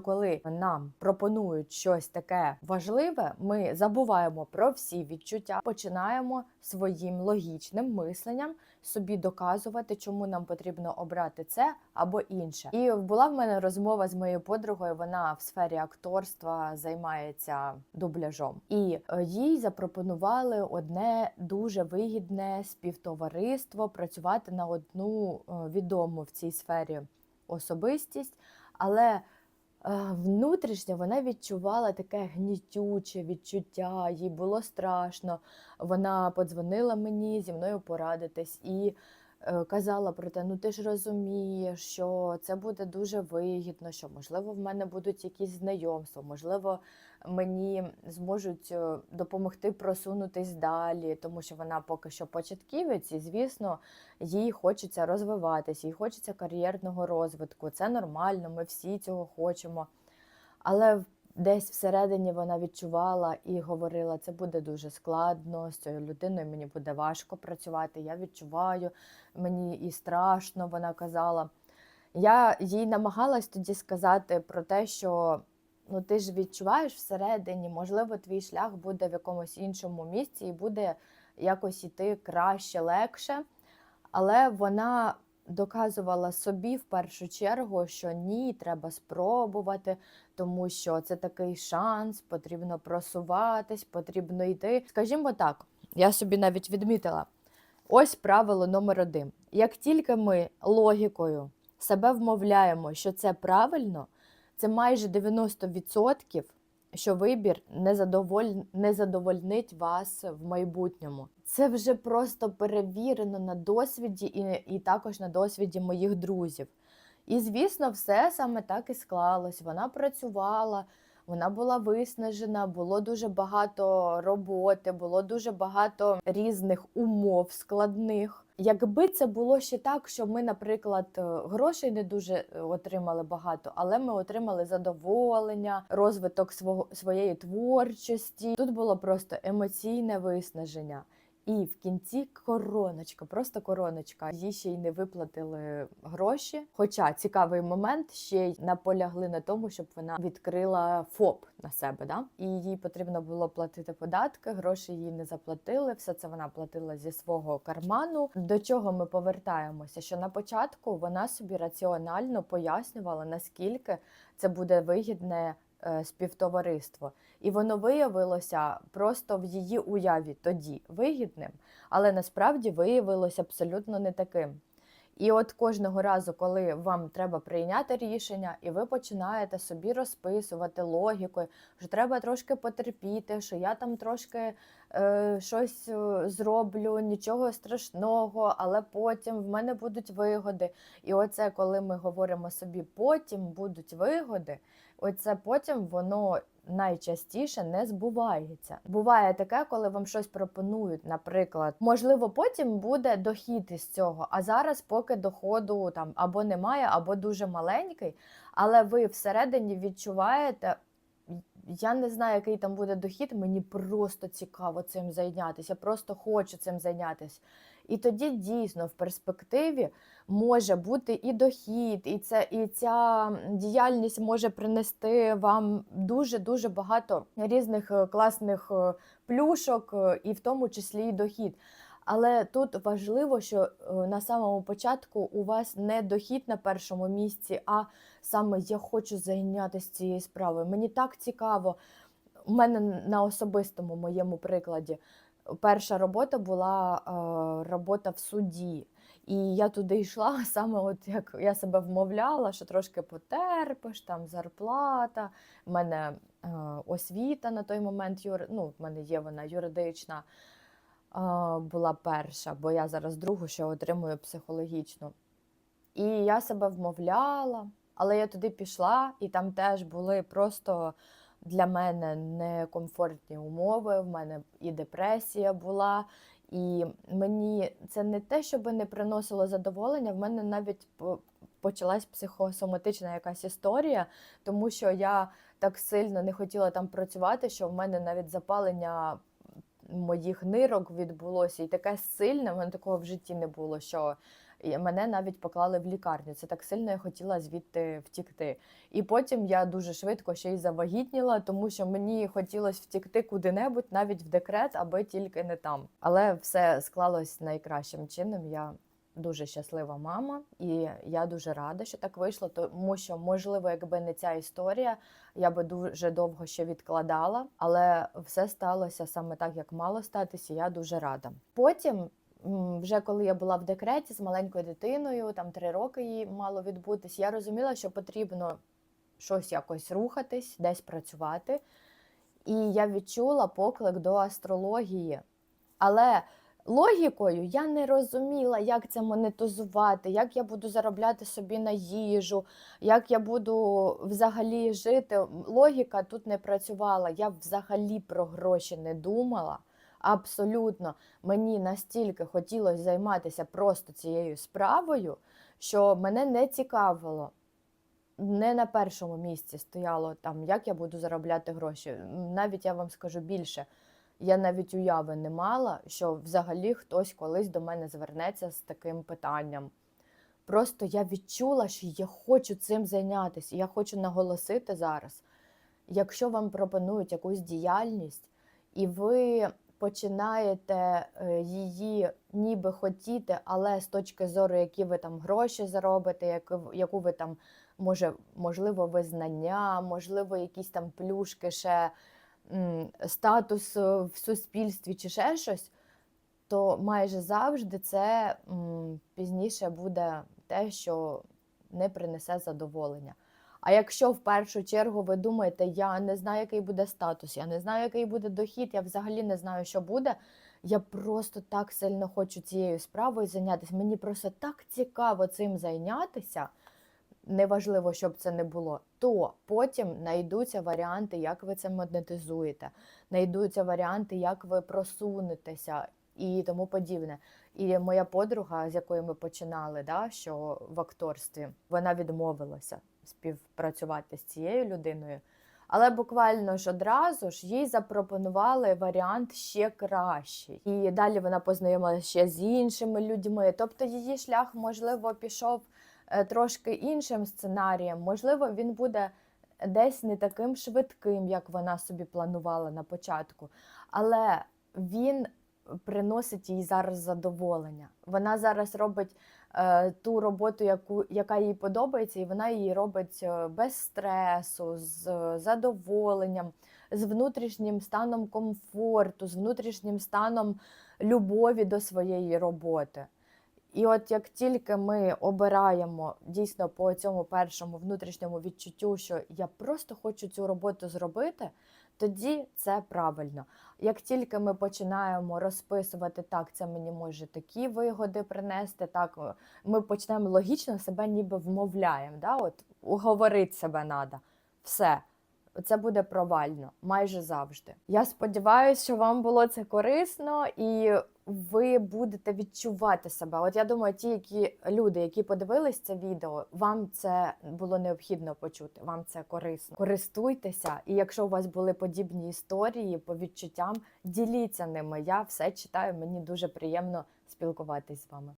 Коли нам пропонують щось таке важливе, ми забуваємо про всі відчуття, починаємо своїм логічним мисленням собі доказувати, чому нам потрібно обрати це або інше. І була в мене розмова з моєю подругою. Вона в сфері акторства займається дубляжом, і е, їй запропонували одне дуже вигідне співтовариство працювати на одну е, відому в цій сфері особистість, але внутрішньо вона відчувала таке гнітюче відчуття, їй було страшно. Вона подзвонила мені зі мною порадитись і е, казала про те: ну ти ж розумієш, що це буде дуже вигідно, що можливо в мене будуть якісь знайомства, можливо, мені зможуть е, допомогти просунутись далі, тому що вона поки що початківець, і звісно, їй хочеться розвиватися, їй хочеться кар'єрного розвитку. Це нормально, ми всі цього хочемо. Але десь всередині вона відчувала і говорила, це буде дуже складно, з цією людиною мені буде важко працювати. Я відчуваю, мені і страшно, вона казала. Я їй намагалась тоді сказати про те, що ну ти ж відчуваєш всередині, можливо, твій шлях буде в якомусь іншому місці і буде якось іти краще, легше. Але вона доказувала собі в першу чергу, що ні, треба спробувати, тому що це такий шанс, потрібно просуватись, потрібно йти. Скажімо так, я собі навіть відмітила. Ось правило номер один. Як тільки ми логікою себе вмовляємо, що це правильно, це майже 90%, що вибір не, задоволь... не задовольнить вас в майбутньому. Це вже просто перевірено на досвіді і, і також на досвіді моїх друзів. І, звісно, все саме так і склалось. Вона працювала, вона була виснажена, було дуже багато роботи, було дуже багато різних умов складних. Якби це було ще так, що ми, наприклад, е, грошей не дуже е, отримали багато, але ми отримали задоволення, розвиток свого своєї творчості. Тут було просто емоційне виснаження. І в кінці короночка, просто короночка. Їй ще й не виплатили гроші. Хоча цікавий момент ще й наполягли на тому, щоб вона відкрила ФОП на себе. Да? І їй потрібно було платити податки, гроші їй не заплатили. Все це вона платила зі свого карману. До чого ми повертаємося? Що на початку вона собі раціонально пояснювала, наскільки це буде вигідне співтовариство. І воно виявилося просто в її уяві тоді вигідним, але насправді виявилося абсолютно не таким. І от кожного разу, коли вам треба прийняти рішення, і ви починаєте собі розписувати логікою, що треба трошки потерпіти, що я там трошки е, щось е, зроблю, нічого страшного, але потім в мене будуть вигоди. І оце, коли ми говоримо собі, потім будуть вигоди, оце потім воно найчастіше не збувається. Буває таке, коли вам щось пропонують, наприклад, можливо, потім буде дохід із цього, а зараз поки доходу там або немає, або дуже маленький, але ви всередині відчуваєте. Я не знаю, який там буде дохід, мені просто цікаво цим зайнятися. Я просто хочу цим зайнятися. І тоді дійсно в перспективі може бути і дохід, і це і ця діяльність може принести вам дуже дуже багато різних е, класних е, плюшок, е, і в тому числі і дохід. Але тут важливо, що е, на самому початку у вас не дохід на першому місці, а саме я хочу зайнятися цією справою. Мені так цікаво. У мене на особистому моєму прикладі перша робота була е, робота в суді. І я туди йшла саме, от як я себе вмовляла, що трошки потерпиш, там зарплата. У мене е, освіта на той момент, юр... ну, в мене є вона юридична, була перша, бо я зараз другу ще отримую психологічну. І я себе вмовляла, але я туди пішла, і там теж були просто для мене некомфортні умови. В мене і депресія була, і мені це не те, щоб не приносило задоволення. В мене навіть по- почалась психосоматична якась історія, тому що я так сильно не хотіла там працювати, що в мене навіть запалення моїх нирок відбулося, і таке сильне, в такого в житті не було, що мене навіть поклали в лікарню. Це так сильно я хотіла звідти втікти. І потім я дуже швидко ще й завагітніла, тому що мені хотілося втікти куди-небудь, навіть в декрет, аби тільки не там. Але все склалось найкращим чином. Я дуже щаслива мама, і я дуже рада, що так вийшло, тому що, можливо, якби не ця історія, я би дуже довго ще відкладала, але все сталося саме так, як мало статися. Я дуже рада. Потім. Вже коли я була в декреті з маленькою дитиною, там три роки їй мало відбутись, я розуміла, що потрібно щось якось рухатись, десь працювати. І я відчула поклик до астрології. Але логікою я не розуміла, як це монетизувати, як я буду заробляти собі на їжу, як я буду взагалі жити. Логіка тут не працювала. Я взагалі про гроші не думала. Абсолютно, мені настільки хотілося займатися просто цією справою, що мене не цікавило. Не на першому місці стояло там, як я буду заробляти гроші. Навіть я вам скажу більше. Я навіть уяви не мала, що взагалі хтось колись до мене звернеться з таким питанням. Просто я відчула, що я хочу цим зайнятися. Я хочу наголосити зараз, якщо вам пропонують якусь діяльність, і ви починаєте е, її ніби хотіти, але з точки зору, які ви там гроші заробите, яку, ви там, може, можливо, визнання, можливо, якісь там плюшки ще статус е, в суспільстві чи ще щось, то майже завжди це пізніше буде те, що не принесе задоволення. А якщо в першу чергу ви думаєте, я не знаю, який буде статус, я не знаю, який буде дохід, я взагалі не знаю, що буде. Я просто так сильно хочу цією справою зайнятися. Мені просто так цікаво цим зайнятися. Неважливо, щоб це не було, то потім знайдуться варіанти, як ви це монетизуєте, знайдуться варіанти, як ви просунетеся і тому подібне. І моя подруга, з якою ми починали, да, що в акторстві, вона відмовилася співпрацювати з цією людиною. Але буквально ж одразу ж їй запропонували варіант ще кращий. І далі вона познайомилася ще з іншими людьми. Тобто її шлях, можливо, пішов трошки іншим сценарієм. Можливо, він буде десь не таким швидким, як вона собі планувала на початку. Але він приносить їй зараз задоволення. Вона зараз робить е, ту роботу, яку, яка їй подобається, і вона її робить е, без стресу, з е, задоволенням, з внутрішнім станом комфорту, з внутрішнім станом любові до своєї роботи. І от як тільки ми обираємо дійсно по цьому першому внутрішньому відчуттю, що я просто хочу цю роботу зробити, тоді це правильно. Як тільки ми починаємо розписувати, так, це мені може такі вигоди принести, так ми почнемо логічно себе ніби вмовляємо. Да? От уговорити себе треба. Все. Це буде провально майже завжди. Я сподіваюся, що вам було це корисно і ви будете відчувати себе. От я думаю, ті, які люди, які подивились це відео, вам це було необхідно почути. Вам це корисно. Користуйтеся, і якщо у вас були подібні історії по відчуттям, діліться ними. Я все читаю. Мені дуже приємно спілкуватись з вами.